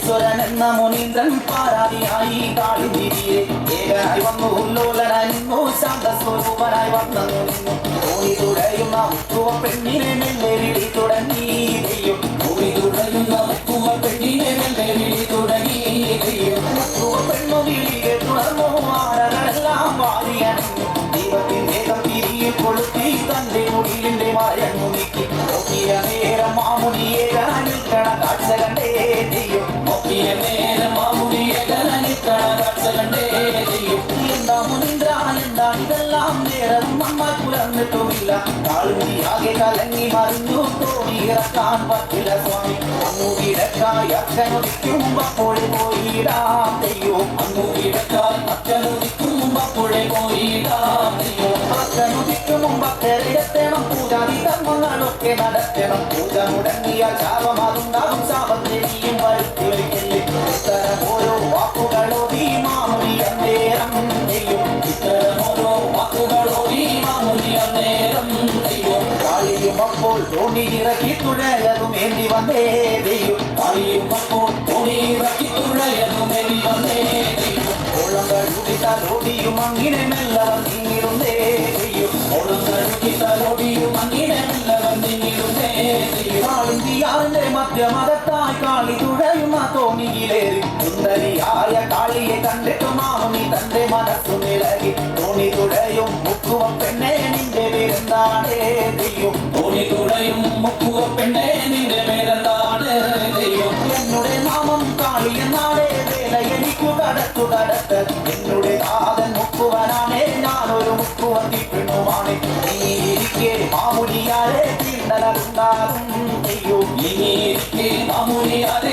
മഹേശ്വരൻ എന്ന മുനീന്ദ്രൻ പാരാതിയായി കാളിന്തിരിയെ ഏകനായി വന്നു ഉല്ലോലനായി നിന്നു ശാന്തസ്വരൂപനായി വന്നു നിന്നു. തോണി തുഴയുന്ന മുത്തുവ പെണ്ണിനെ മെല്ലെ വിളി തുടങ്ങി ദൈവം ഭൂമി തുടരുന്ന മുക്കുവ പെണ്ണിനെ മെല്ലെ വിളി തുടങ്ങി ദൈവം മുത്തുവ പെണ്ണു വിളിയെ തുടർന്നു ആരകളെല്ലാം വാരിയണഞ്ഞു ദൈവത്തിൻ വേഗം തിരിയിൽ കൊളുത്തി തന്റെ മുടിയിലെ മറയങ്ങു നീക്കി. നോക്കിയ നേരം മാമുനിയെ കാണിക്കണ കാഴ്ച കണ്ടേ. കണ്ടേ ദൈവം എന്താ ഇതെല്ലാം നേരം നമ്മൾ പുലർന്നിട്ടുമില്ല കാളുണ്ടിയാകെ കലങ്ങി മറിഞ്ഞു തോണി ഇറക്കാൻ പറ്റില്ല സ്വാമി അങ്ങു കിടക്കായി അച്ഛനൊടിക്കും അപ്പോൾ പോയിടാം ദൈവം അങ്ങു കിടക്കാൻ അച്ഛനുദിക്കും അപ്പോഴേ പോയിടാം പൂജാതി കർമ്മങ്ങളൊക്കെ നടത്തണം പൂജ മുടങ്ങിയ ശാപമാതുണ്ടാകും ശാപത്തെയും വരുത്തി വയ്ക്കല്ലേ ഇത്തരം കാളിയും അപ്പോൾ തോണി ഇറക്കി തുഴയതും ഏന്തി വന്നേ ദൈവം അറിയും അപ്പോൾ തുണിയിറക്കി തുഴയതും എലി വന്നേ ദൈവം ഓളം കഴുകിട്ടാലോടിയും അങ്ങനെ മെല്ലവൻ നീങ്ങിരുന്നേ ദൈവം ഓളം കഴുകി തലോടിയും അങ്ങനെ മെല്ലവൻ നീങ്ങിടുന്നേ ദൈവം കാളിന്തിയാറിന്റെ മധ്യമതത്തായി കാളി തുഴയുന്ന തോണിയിലേറി സുന്ദരിയായ കാളിയെ കണ്ടിട്ട് മാമുനി തന്റെ മനസ്സു നിലകി തോണി തുഴയും മുക്കുവം പെണ്ണെ ദൈവം. തോണി തുഴയും മുക്കുവ പെണ്ണേ നിന്റെ പേരെന്താണ് ദൈവം. എന്നുടെ നാമം കാളി എന്നാടേ വേല എനിക്കു കടത്തു കടത്ത്. എന്നുടെ നാഥൻ മുക്കുവനാണേ ഞാനൊരു മുക്കുവത്തി പെണ്ണുമാണ്. നീ ഇരിക്കെ മാമുനിയാരെ തീണ്ടലുണ്ടാകും ദൈവം. ഇനിയിരിക്കെ മാമുനിയാരെ